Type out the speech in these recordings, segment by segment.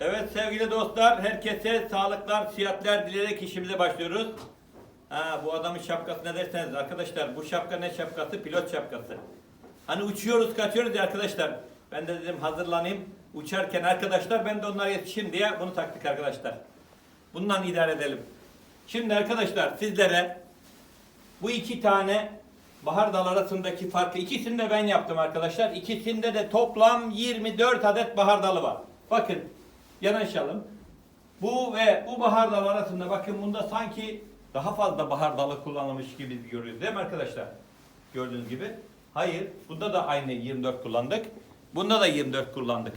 Evet sevgili dostlar, herkese sağlıklar, sıhhatler dileyerek işimize başlıyoruz. Ha, bu adamın şapkası ne derseniz arkadaşlar, bu şapka ne şapkası? Pilot şapkası. Hani uçuyoruz, kaçıyoruz ya arkadaşlar. Ben de dedim hazırlanayım. Uçarken arkadaşlar ben de onlara yetişeyim diye bunu taktık arkadaşlar. Bundan idare edelim. Şimdi arkadaşlar sizlere bu iki tane bahar dal arasındaki farkı ikisini de ben yaptım arkadaşlar. İkisinde de toplam 24 adet bahar dalı var. Bakın yanaşalım. Bu ve bu bahar dalı arasında bakın bunda sanki daha fazla bahar dalı kullanılmış gibi görüyoruz değil mi arkadaşlar? Gördüğünüz gibi. Hayır. Bunda da aynı 24 kullandık. Bunda da 24 kullandık.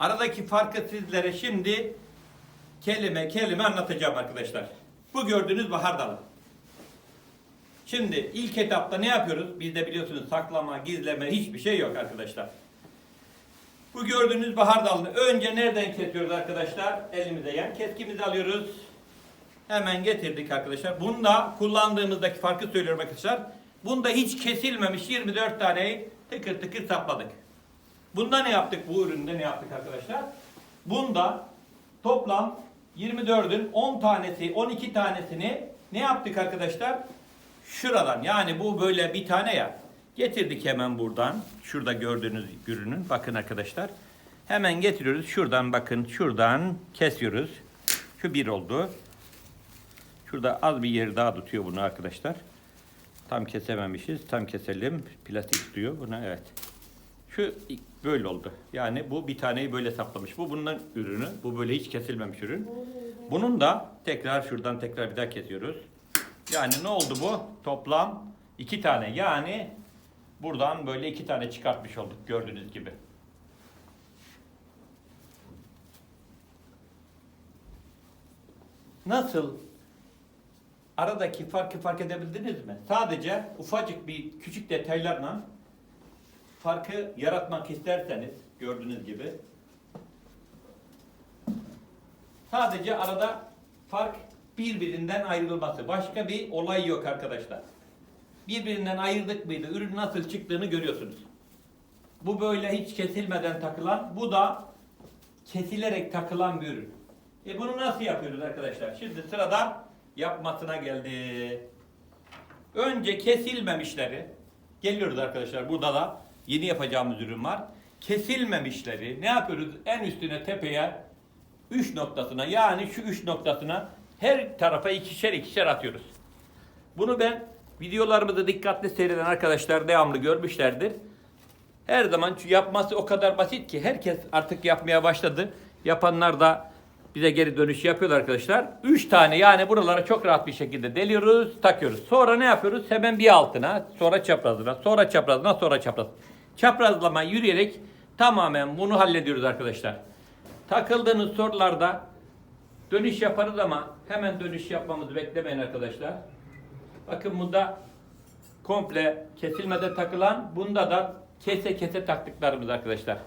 Aradaki farkı sizlere şimdi kelime kelime anlatacağım arkadaşlar. Bu gördüğünüz bahar dalı. Şimdi ilk etapta ne yapıyoruz? Bizde biliyorsunuz saklama, gizleme hiçbir şey yok arkadaşlar. Bu gördüğünüz bahar dalını önce nereden kesiyoruz arkadaşlar? Elimize yan keskimizi alıyoruz. Hemen getirdik arkadaşlar. Bunda kullandığımızdaki farkı söylüyorum arkadaşlar. Bunda hiç kesilmemiş 24 taneyi tıkır tıkır sapladık. Bunda ne yaptık? Bu üründe ne yaptık arkadaşlar? Bunda toplam 24'ün 10 tanesi, 12 tanesini ne yaptık arkadaşlar? Şuradan yani bu böyle bir tane ya. Getirdik hemen buradan. Şurada gördüğünüz ürünün. Bakın arkadaşlar. Hemen getiriyoruz. Şuradan bakın. Şuradan kesiyoruz. Şu bir oldu. Şurada az bir yeri daha tutuyor bunu arkadaşlar. Tam kesememişiz. Tam keselim. Plastik tutuyor bunu. Evet. Şu böyle oldu. Yani bu bir taneyi böyle saplamış. Bu bunun ürünü. Bu böyle hiç kesilmemiş ürün. Bunun da tekrar şuradan tekrar bir daha kesiyoruz. Yani ne oldu bu? Toplam iki tane. Yani buradan böyle iki tane çıkartmış olduk gördüğünüz gibi. Nasıl? Aradaki farkı fark edebildiniz mi? Sadece ufacık bir küçük detaylarla farkı yaratmak isterseniz gördüğünüz gibi sadece arada fark birbirinden ayrılması. Başka bir olay yok arkadaşlar. Birbirinden ayırdık mıydı ürün nasıl çıktığını görüyorsunuz. Bu böyle hiç kesilmeden takılan, bu da kesilerek takılan bir ürün. E bunu nasıl yapıyoruz arkadaşlar? Şimdi sırada yapmasına geldi. Önce kesilmemişleri geliyoruz arkadaşlar. Burada da yeni yapacağımız ürün var. Kesilmemişleri ne yapıyoruz? En üstüne tepeye 3 noktasına yani şu 3 noktasına her tarafa ikişer ikişer atıyoruz. Bunu ben videolarımızı dikkatli seyreden arkadaşlar devamlı görmüşlerdir. Her zaman yapması o kadar basit ki herkes artık yapmaya başladı. Yapanlar da bize geri dönüş yapıyorlar arkadaşlar. 3 tane yani buralara çok rahat bir şekilde deliyoruz, takıyoruz. Sonra ne yapıyoruz? Hemen bir altına, sonra çaprazına, sonra çaprazına, sonra çapraz. Çaprazlama yürüyerek tamamen bunu hallediyoruz arkadaşlar. Takıldığınız sorularda dönüş yaparız ama hemen dönüş yapmamızı beklemeyin arkadaşlar. Bakın bunda komple kesilmeden takılan, bunda da kese kese taktıklarımız arkadaşlar.